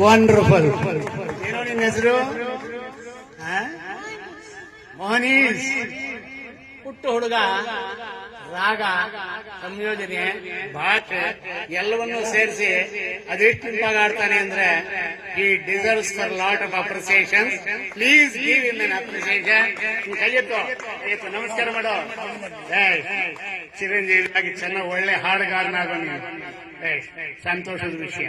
Wonderful ಏನೋ ನಿನ್ನ ಹೆಸರು? ಮೋಹನೀಶ್. ಹುಟ್ಟು ಹುಡುಗ, ರಾಗ, ಸಂಯೋಜನೆ, ಭಾಷೆ, ಎಲ್ಲವನ್ನೂ ಸೇರಿಸಿ ಅದೆಷ್ಟು ಇಂಪಾಗ ಆಡ್ತಾನೆ ಅಂದ್ರೆ ಈ deserves for lot of appreciation please give him an appreciation ಕೈಯತ್ತು ನಮಸ್ಕಾರ ಮಾಡೋ. ಚಿರಂಜೀವಿ ಆಗಿ ಚೆನ್ನಾಗಿ ಒಳ್ಳೆ ಹಾಡುಗಾರನಾಗ ಸಂತೋಷದ ವಿಷಯ.